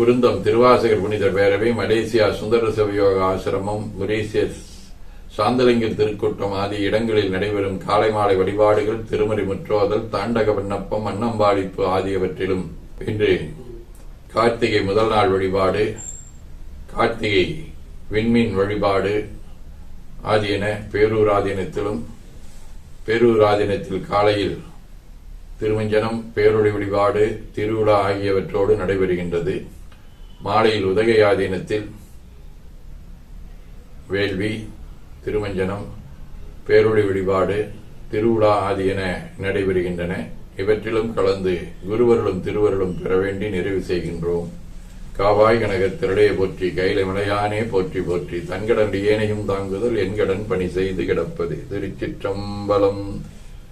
குருந்தம் திருவாசகர் புனித பேரவை மலேசியா சுந்தர சபயோக ஆசிரமம் மொரீசியஸ் சாந்தலிங்க திருக்கூட்டம் ஆகிய இடங்களில் நடைபெறும் காலை மாலை வழிபாடுகள் திருமறை முற்றோதல் தாண்டக விண்ணப்பம் அன்னம்பாளிப்பு ஆகியவற்றிலும் இன்று கார்த்திகை முதல் நாள் வழிபாடு கார்த்திகை விண்மீன் வழிபாடு ஆதியன பேரூராதீனத்திலும் பேரூராதினத்தில் காலையில் திருமஞ்சனம் பேரொழி வழிபாடு திருவிழா ஆகியவற்றோடு நடைபெறுகின்றது. மாலையில் உதகை ஆதீனத்தில் வேள்வி திருமஞ்சனம் பேரொழி வழிபாடு திருவிழா ஆகியன நடைபெறுகின்றன. இவற்றிலும் கலந்து குருவர்களும் திருவர்களும் பெற வேண்டி நிறைவு செய்கின்றோம். காவாய் கனகர் திரளைய போற்றி கையில மலையானே போற்றி போற்றி தன்கடன் ஏனையும் தாங்குதல் என்கடன் பணி செய்து கிடப்பது. திருச்சிற்றம்பலம்